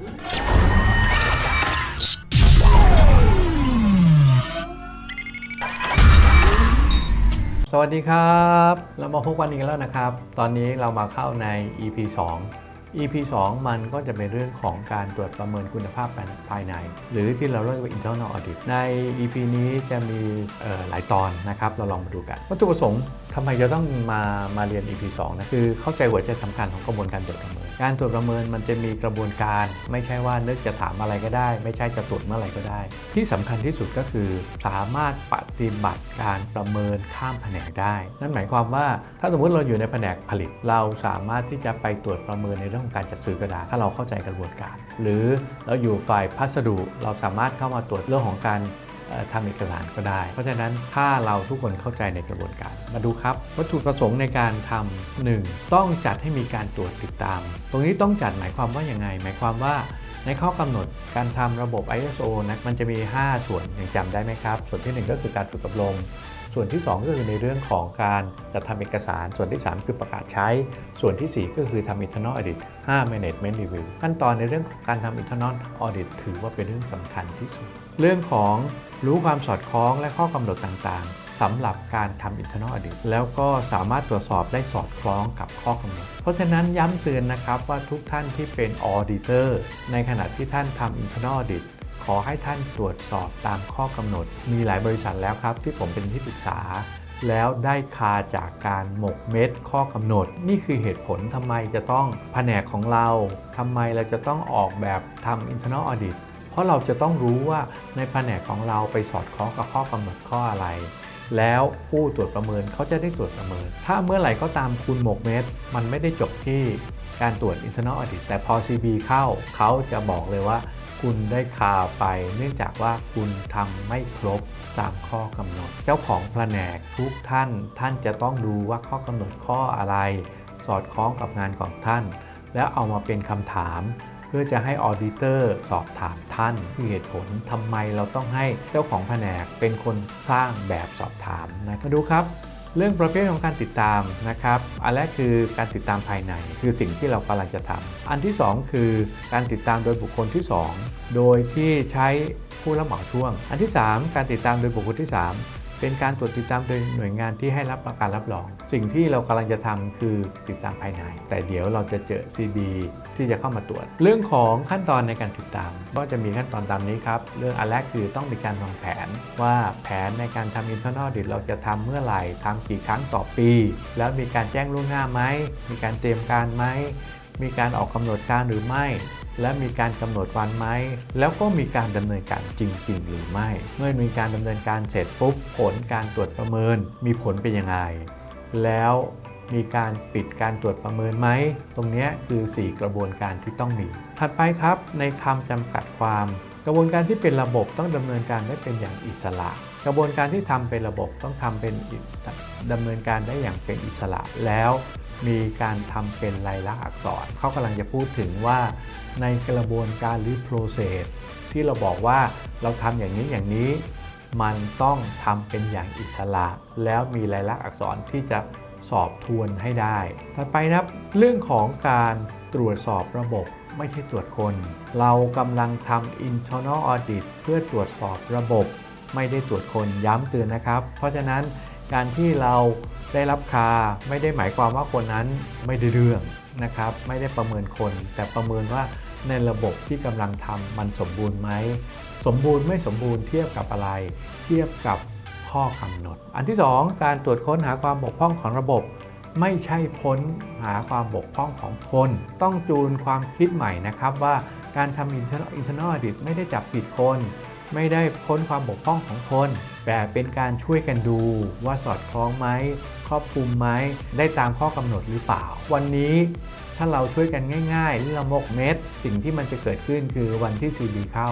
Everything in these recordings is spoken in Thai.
สวัสดีครับ เรามาพบกันอีกแล้วนะครับ ตอนนี้เรามาเข้าใน EP 2 EP 2 มันก็จะเป็นเรื่องของการตรวจประเมินคุณภาพภายใน หรือที่เราเรียกว่า internal audit ใน EP นี้จะมีหลายตอนนะครับ เราลองมาดูกัน วัตถุประสงค์ทำไมจะต้องมามาเรียน EP 2นะคือเข้าใจหัวใจสำคัญของกระบวนการตรวจประเมิน การตรวจประเมินมันจะมีกระบวนการ ไม่ใช่ว่านึกจะถามอะไรก็ได้ ไม่ใช่จะตรวจเมื่อไหร่ก็ได้ ที่สำคัญที่สุดก็คือ สามารถปฏิบัติการประเมินข้ามแผนกได้ นั่นหมายความว่าถ้าสมมติเราอยู่ในแผนกผลิต เราสามารถที่จะไปตรวจประเมินในเรื่องของการจัดซื้อก็ได้ถ้าเราเข้าใจกระบวนการ หรือเราอยู่ฝ่ายพัสดุเราสามารถเข้ามาตรวจเรื่องของการ ทำเอกสารก็ได้ เพราะฉะนั้นถ้าเราทุกคนเข้าใจในกระบวนการ มาดูครับ วัตถุประสงค์ในการทำหนึ่งต้องจัดให้มีการตรวจติดตาม ตรงนี้ต้องจัดหมายความว่าอย่างไง หมายความว่าในข้อกำหนดการทำระบบ ISO นะมันจะมี 5 ส่วนยังจำได้ไหมครับ ส่วนที่ 1 ก็คือการฝึกอบรม ส่วนที่ 2 ก็คือในเรื่องของการจัดทำเอกสาร ส่วนที่ 3 คือประกาศใช้ ส่วนทีสี่ 4 ก็คือทำ internal audit 5 management review ขั้นตอนในเรื่องของการทำ internal audit ถือว่าเป็นเรื่องสำคัญที่สุด เรื่องของรู้ความสอดคล้องและข้อกำหนดต่างๆสำหรับการทำ internal audit แล้วก็สามารถตรวจสอบได้สอดคล้องกับข้อกำหนด เพราะฉะนั้นย้ำเตือนนะครับว่าทุกท่านที่เป็น auditor ในขณะที่ท่านทำ internal audit ขอให้ท่านตรวจสอบตามข้อกำหนด มีหลายบริษัทแล้วครับ ที่ผมเป็นที่ปรึกษา แล้วได้คาจากการหมกเม็ดข้อกำหนด นี่คือเหตุผลทำไมจะต้องแผนกของเราทำไมเราจะต้องออกแบบทำ internal audit เพราะเราจะต้องรู้ว่าในแผนกของเราไปสอดคล้องกับข้อกำหนดข้ออะไร แล้วผู้ตรวจประเมินเขาจะได้ตรวจประเมิน ถ้าเมื่อไหร่ก็ตามคุณหมกเม็ด มันไม่ได้จบที่การตรวจ internal audit แต่พอ CB เข้าเขาจะบอกเลยว่า คุณได้คาไป เนื่องจากว่าคุณทำไม่ครบตามข้อกำหนด เจ้าของแผนกทุกท่าน ท่านจะต้องดูว่าข้อกำหนดข้ออะไร สอดคล้องกับงานของท่าน แล้วเอามาเป็นคำถาม เพื่อจะให้ออดิเตอร์สอบถามท่านคือเหตุผลทำไมเราต้องให้เจ้าของแผนกเป็นคนสร้างแบบสอบถามนะมาดูครับเรื่องประเภทของการติดตามนะครับ อันแรกคือการติดตามภายใน คือสิ่งที่เรากำลังจะทำ อันที่ 2 คือการติดตามโดยบุคคลที่ 2 โดยที่ใช้ผู้รับเหมาช่วง อันที่ 3 การติดตามโดยบุคคลที่ 3 เป็นการตรวจติดตามโดยหน่วยงานที่ให้รับประการรับรอง สิ่งที่เรากำลังจะทำคือติดตามภายใน แต่เดี๋ยวเราจะเจอ CB ที่จะเข้ามาตรวจ เรื่องของขั้นตอนในการติดตาม ก็จะมีขั้นตอนตามนี้ครับ เรื่องอันแรกคือต้องมีการวางแผนว่าแผนในการทำ internal audit เราจะทำเมื่อไหร่ทำกี่ครั้งต่อปี แล้วมีการแจ้งล่วงหน้าไหมมีการเตรียมการไหมมีการออกกำหนดการหรือไม่และมีการกำหนดวันไหม แล้วก็มีการดำเนินการจริง ๆ หรือไม่ เมื่อมีการดำเนินการเสร็จปุ๊บ ผลการตรวจประเมิน มีผลเป็นยังไง แล้วมีการปิดการตรวจประเมินไหม ตรงนี้คือ 4 กระบวนการที่ต้องมี ถัดไปครับ ในคำจำกัดความ กระบวนการที่เป็นระบบต้องดำเนินการได้เป็นอย่างอิสระ กระบวนการที่ทำเป็นระบบต้องทำเป็นดำเนินการได้อย่างเป็นอิสระ แล้วมีการทำเป็นลายลักษณ์อักษร เขากำลังจะพูดถึงว่า ในกระบวนการหรือ process ที่เราบอกว่าเราทำอย่างนี้อย่างนี้ มันต้องทำเป็นอย่างอิสระ แล้วมีลายลักษณ์อักษรที่จะสอบทวนให้ได้ถัดไปนะครับเรื่องของการตรวจสอบระบบไม่ใช่ตรวจคน เรากำลังทำ internal audit เพื่อตรวจสอบระบบ ไม่ได้ตรวจคนย้ำเตือนนะครับ เพราะฉะนั้นการที่เราได้รับคาไม่ได้หมายความว่าคนนั้นไม่ได้เรื่องนะครับ ไม่ได้ประเมินคน แต่ประเมินว่าในระบบที่กำลังทำมันสมบูรณ์ไหม สมบูรณ์ไม่สมบูรณ์เทียบกับอะไร เทียบกับข้อกำหนด อันที่ 2 การตรวจค้นหาความบกพร่องของระบบ ไม่ใช่พ้นหาความบกพร่องของคน ต้องจูนความคิดใหม่นะครับว่าการทำ internal internal audit ไม่ได้จับผิดคน ไม่ได้พ้นความบกพร่องของคน แต่เป็นการช่วยกันดูว่าสอดคล้องไหมครอบคลุมไหมได้ตามข้อกำหนดหรือเปล่า วันนี้ถ้าเราช่วยกันง่ายๆหรือเราหมกเม็ด สิ่งที่มันจะเกิดขึ้นคือวันที่ CB เข้า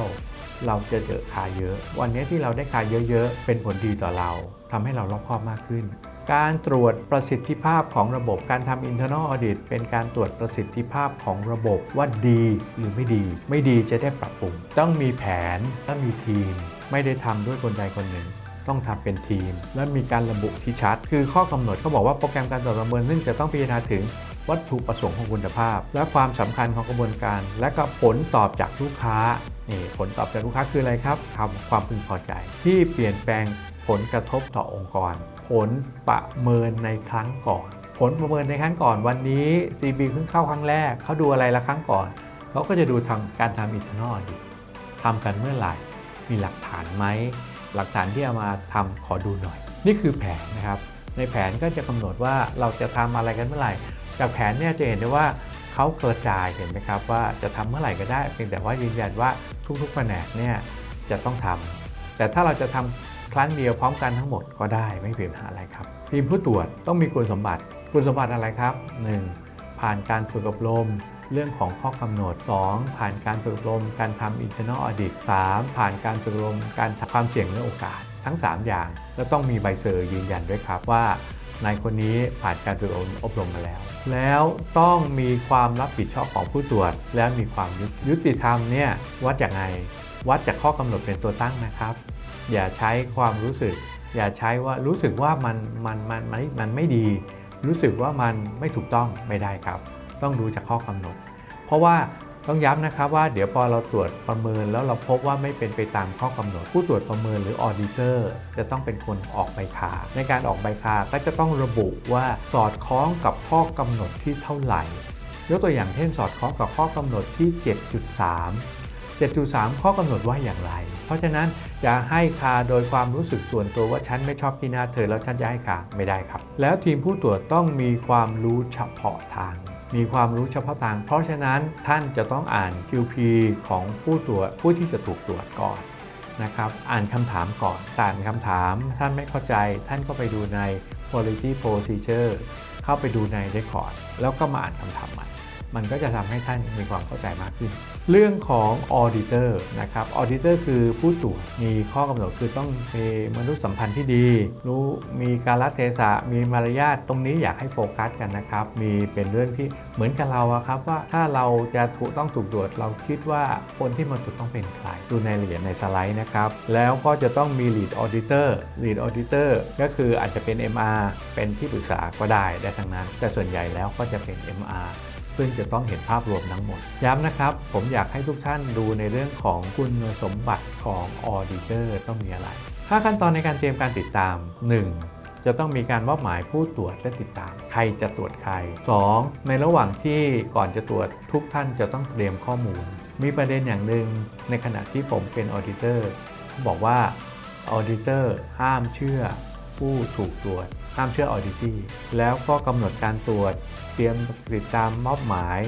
เราจะเจอคาเยอะ วันนี้ที่เราได้คาเยอะๆ เป็นผลดีต่อเราทำให้เรารอบคอบมากขึ้น การตรวจประสิทธิภาพของระบบการทำ internal audit เป็นการตรวจประสิทธิภาพของระบบว่าดีหรือไม่ดี ไม่ดีจะได้ปรับปรุง ต้องมีแผนและมีทีม ไม่ได้ทำด้วยคนใดคนหนึ่งต้องทำเป็นทีม และมีการระบุที่ชัด คือข้อกำหนดเขาบอกว่าโปรแกรมการตรวจประเมินซึ่งจะต้องพิจารณาถึงวัตถุประสงค์ของคุณภาพ และความสำคัญของกระบวนการ และก็ผลตอบจากลูกค้า นี่ผลตอบจากลูกค้าคืออะไรครับคำความพึงพอใจ ที่เปลี่ยนแปลงผลกระทบต่อองค์กร ผลประเมินในครั้งก่อน ผลประเมินในครั้งก่อนวันนี้ CB เพิ่งเข้าครั้งแรกเขาดูอะไรละครั้งก่อนเขาก็จะดูทำการทำอินเทอร์นอลดีทำกันเมื่อไหร่ มีหลักฐานไหมหลักฐานที่เอามาทำขอดูหน่อย นี่คือแผนนะครับ ในแผนก็จะกำหนดว่าเราจะทำอะไรกันเมื่อไหร่ จากแผนเนี่ยจะเห็นได้ว่า เขากระจายเห็นไหมครับว่าจะทำเมื่อไหร่ก็ได้เพียงแต่ว่ายืนยันว่าทุกๆแผนกเนี่ยจะต้องทำแต่ถ้าเราจะทำครั้งเดียวพร้อมกันทั้งหมดก็ได้ไม่มีปัญหาอะไรครับ ทีมผู้ตรวจต้องมีคุณสมบัติ คุณสมบัติอะไรครับ 1. ผ่านการฝึกอบรมเรื่องของข้อกำหนด 2. ผ่านการฝึกอบรมการทำ internal audit 3. ผ่านการฝึกอบรมการความเสี่ยงและโอกาส ทั้ง 3 อย่าง แล้วต้องมีใบเซอร์ยืนยันด้วยครับว่า นายคนนี้ผ่านการฝึกอบรมมาแล้ว แล้วต้องมีความรับผิดชอบของผู้ตรวจ และมีความยุติธรรมเนี่ยวัดจากไงวัดจากข้อกำหนดเป็นตัวตั้งนะครับ อย่าใช้ความรู้สึก อย่าใช้ว่ารู้สึกว่ามันมันมันมันมันไม่ดี รู้สึกว่ามันไม่ถูกต้องไม่ได้ครับ ต้องดูจากข้อกำหนด เพราะว่า ต้องย้ำนะครับว่าเดี๋ยวพอเราตรวจประเมินแล้วเราพบว่าไม่เป็นไปตามข้อกำหนด ผู้ตรวจประเมินหรือออ d ดิเตอร์จะต้องเป็นคนออกใบคาในการออกใบคาก็จะต้องระบุว่าสอดคล้องกับข้อกำหนดที่เท่าไหร่ยกตัวอย่างเช่นสอดคล้องกับข้อกำหนดที่ 7.3 7.3 ข้อกำหนดว่าอย่างไร เพราะฉะนั้นอย่าให้คาโดยความรู้สึกส่วนตัวว่าฉันไม่ชอบที่หน้าเธอแล้วฉันจะให้คาไม่ได้ครับ แล้วทีมผู้ตรวจต้องมีความรู้เฉพาะทาง มีความรู้เฉพาะทาง เพราะฉะนั้นท่านจะต้องอ่าน QP ของผู้ตรวจผู้ที่จะถูกตรวจก่อนนะครับอ่านคำถามก่อนอ่านคำถามท่านไม่เข้าใจ ท่านก็ไปดูใน quality procedure เข้าไปดูใน record แล้วก็มาอ่านคำถามใหม่ มันก็จะทำให้ท่านมีความเข้าใจมากขึ้น เรื่องของ auditor นะครับ auditor คือผู้ตรวจ มีข้อกำหนดคือต้องมีมนุษยสัมพันธ์ที่ดี รู้มีการละเทศะ มีมารยาท ตรงนี้อยากให้โฟกัสกันนะครับ มีเป็นเรื่องที่เหมือนกับเราอะครับว่าถ้าเราจะถูกต้องถูกตรวจ เราคิดว่าคนที่มาตรวจต้องเป็นใคร ดูในรายละเอียดในสไลด์นะครับ แล้วก็จะต้องมี lead auditor lead auditor ก็คืออาจจะเป็น MR เป็นที่ปรึกษาก็ได้ได้ทั้งนั้น แต่ส่วนใหญ่แล้วก็จะเป็น MR ซึ่งจะต้องเห็นภาพรวมทั้งหมด ย้ำนะครับ ผมอยากให้ทุกท่านดูในเรื่องของคุณสมบัติของ Auditor ต้องมีอะไร 5 ขั้นตอนในการเตรียมการติดตาม 1. จะต้องมีการมอบหมายผู้ตรวจและติดตาม ใครจะตรวจใคร 2. ในระหว่างที่ก่อนจะตรวจทุกท่านจะต้องเตรียมข้อมูล มีประเด็นอย่างหนึ่งในขณะที่ผมเป็น Auditor เขาบอกว่า Auditor ห้ามเชื่อ ผู้ถูกตรวจห้ามเชื่อ Auditee แล้วก็กำหนดการตรวจ เตรียมติดตามมอบหมาย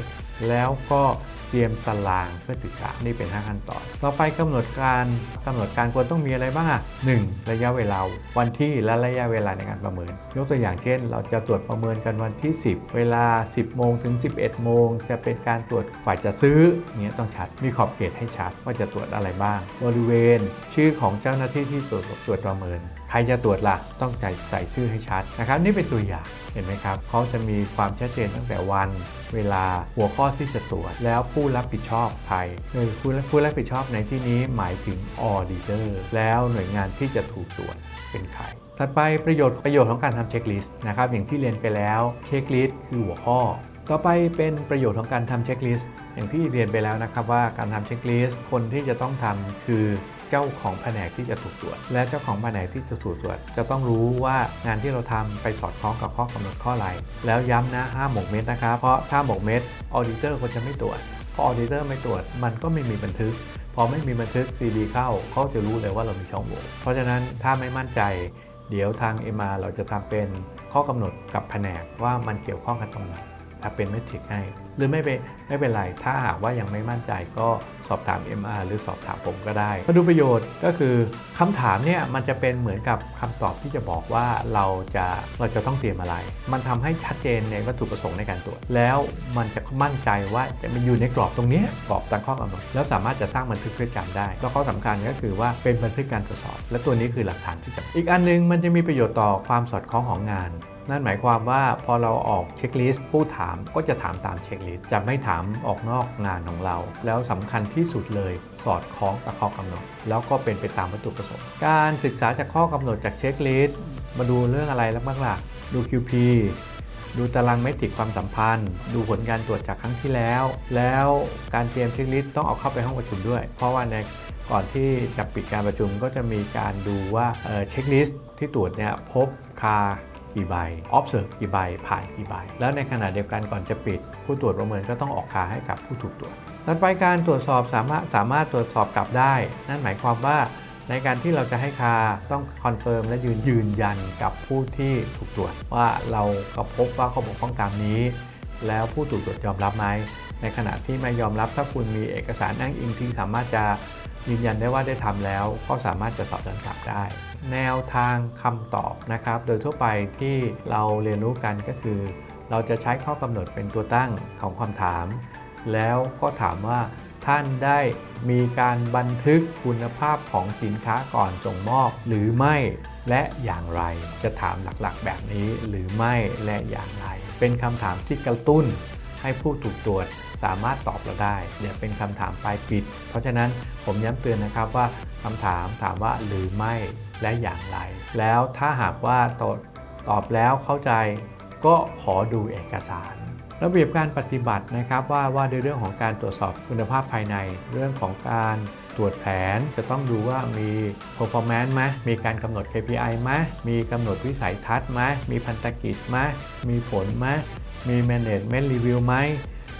แล้วก็เตรียมตารางเพื่อติดตามนี่เป็น 5 ขั้นตอน ต่อไปกำหนดการกำหนดการควรต้องมีอะไรบ้างอะ 1. ระยะเวลา วันที่และระยะเวลาในการประเมิน ยกตัวอย่างเช่น เราจะตรวจประเมินกันวันที่ 10 เวลา 10 โมงถึง 11 โมง จะเป็นการตรวจฝ่ายจะซื้อเนี้ยต้องชัด มีขอบเขตให้ชัดว่าจะตรวจอะไรบ้าง บริเวณ ชื่อของเจ้าหน้าที่ที่ตรวจตรวจประเมิน ใครจะตรวจล่ะต้องใส่ใส่ชื่อให้ชัดนะครับ นี่เป็นตัวอย่างเห็นไหมครับเขาจะมีความชัดเจนตั้งแต่วัน เวลาหัวข้อที่จะตรวจ แล้วผู้รับผิดชอบใครคือผู้ผู้รับผิดชอบในที่นี้หมายถึง auditor แล้วหน่วยงานที่จะถูกตรวจเป็นใครถัดไปประโยชน์ประโยชน์ของการทำเช็คลิสต์นะครับอย่างที่เรียนไปแล้วเช็คลิสต์คือหัวข้อ ต่อไปเป็นประโยชน์ของการทำเช็คลิสต์อย่างที่เรียนไปแล้วนะครับว่าการทำเช็คลิสต์คนที่จะต้องทำคือ เจ้าของแผนกที่จะถูกตรวจ และเจ้าของแผนกที่จะถูกตรวจ จะต้องรู้ว่างานที่เราทำไปสอดคล้องกับข้อกำหนดข้ออะไรแล้วย้ำนะห้ามหมกเม็ดนะครับเพราะถ้าหมกเม็ดออเดเตอร์คนจะไม่ตรวจพอออเดเตอร์ไม่ตรวจมันก็ไม่มีบันทึกพอไม่มีบันทึก CD เข้าเขาจะรู้เลยว่าเรามีช่องโหว่เพราะฉะนั้นถ้าไม่มั่นใจ เดี๋ยวทาง MR เราจะทำเป็นข้อกำหนดกับแผนกว่ามันเกี่ยวข้องกันตรงไหนถ้าเป็นเมทริกให้หรือไม่เป็นไม่เป็นไร ถ้าหากว่ายังไม่มั่นใจก็สอบถาม MR หรือสอบถามผมก็ได้มาดูประโยชน์ก็คือคำถามเนี่ยมันจะเป็นเหมือนกับคำตอบที่จะบอกว่าเราจะเราจะต้องเตรียมอะไร มันทำให้ชัดเจนในวัตถุประสงค์ในการตรวจ แล้วมันจะมั่นใจว่าจะมาอยู่ในกรอบตรงนี้กรอบตามข้อกำหนดแล้วสามารถจะสร้างบันทึกเพื่อจำได้ แล้วข้อสำคัญก็คือว่าเป็นบันทึกการตรวจสอบ และตัวนี้คือหลักฐานที่จะอีกอันนึงมันจะมีประโยชน์ต่อความสอดคล้องของงาน นั่นหมายความว่าพอเราออกเช็คลิสต์ผู้ถามก็จะถามตามเช็คลิสต์จะไม่ถามออกนอกงานของเรา แล้วสำคัญที่สุดเลยสอดคล้องกับข้อกำหนด แล้วก็เป็นไปตามวัตถุประสงค์ การศึกษาจากข้อกำหนดจากเช็คลิสต์มาดูเรื่องอะไรแล้วบ้างล่ะดู QP ดูตารางเมตริกความสัมพันธ์ ดูผลการตรวจจากครั้งที่แล้ว แล้วการเตรียมเช็คลิสต์ต้องเอาเข้าไปห้องประชุมด้วย เพราะว่าในก่อนที่จะปิดการประชุมก็จะมีการดูว่าเเช็คลิสต์ที่ตรวจเนี่ยพบคา กี่ใบ observe กี่ใบ ผ่านกี่ใบ แล้วในขณะเดียวกันก่อนจะปิด ผู้ตรวจประเมินก็ต้องออกคาให้กับผู้ถูกตรวจถัดไปการตรวจสอบสามารถสามารถตรวจสอบกลับได้ นั่นหมายความว่าในการที่เราจะให้คาต้องคอนเฟิร์มและยืนยืนยันกับผู้ที่ถูกตรวจ ว่าเราก็พบว่าเขาบกพร่องตามนี้ แล้วผู้ถูกตรวจยอมรับไหมในขณะที่ไม่ยอมรับถ้าคุณมีเอกสารอ้างอิงที่สามารถจะ ยืนยันได้ว่าได้ทำแล้วก็สามารถจะสอบสวนกลับได้ แนวทางคำตอบนะครับ โดยทั่วไปที่เราเรียนรู้กันก็คือ เราจะใช้ข้อกำหนดเป็นตัวตั้งของคำถาม แล้วก็ถามว่าท่านได้มีการบันทึกคุณภาพของสินค้าก่อนส่งมอบหรือไม่และอย่างไรจะถามหลักๆ แบบนี้หรือไม่และอย่างไร เป็นคำถามที่กระตุ้นให้ผู้ถูกตรวจ สามารถตอบเราได้เนี่ยเป็นคำถามปลายปิด เพราะฉะนั้นผมย้ำเตือนนะครับว่าคำถามถามว่าหรือไม่และอย่างไร แล้วถ้าหากว่าตอบตอบแล้วเข้าใจก็ขอดูเอกสาร ระเบียบการปฏิบัตินะครับว่าว่าในเรื่องของการตรวจสอบคุณภาพภายใน เรื่องของการตรวจแผนจะต้องดูว่ามี performance ไหมมีการกำหนด KPI ไหมมีกำหนดวิสัยทัศน์ไหมมีพันธกิจไหมมีผลไหมมี management review ไหม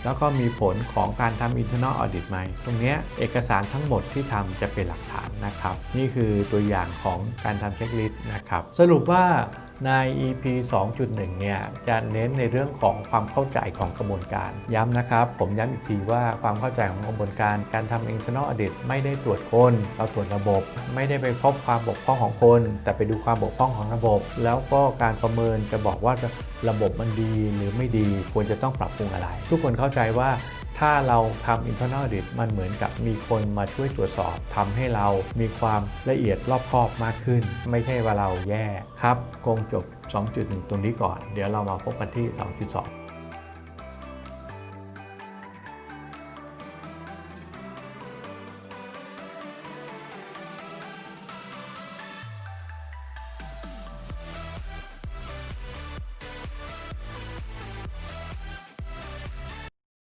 แล้วก็มีผลของการทำ internal audit ไหม ตรงนี้เอกสารทั้งหมดที่ทำจะเป็นหลักฐานนะครับ นี่คือตัวอย่างของการทำเช็คลิสต์นะครับ สรุปว่า ใน EP 2.1 เนี่ยจะเน้นในเรื่องของความเข้าใจของกระบวนการ ย้ำนะครับ ผมย้ำอีกทีว่าความเข้าใจของกระบวนการการทำ internal audit ไม่ได้ตรวจคนเราตรวจระบบ ไม่ได้ไปพบความบกพร่องของคน แต่ไปดูความบกพร่องของระบบ แล้วก็การประเมินจะบอกว่าระบบมันดีหรือไม่ดีควรจะต้องปรับปรุงอะไร ทุกคนเข้าใจว่า ถ้าเราทำ internal audit มันเหมือนกับมีคนมาช่วยตรวจสอบทำให้เรามีความละเอียดรอบคอบมากขึ้น ไม่ใช่ว่าเราแย่ครับคงจบ 2.1 ตรงนี้ก่อน เดี๋ยวเรามาพบกันที่ 2.2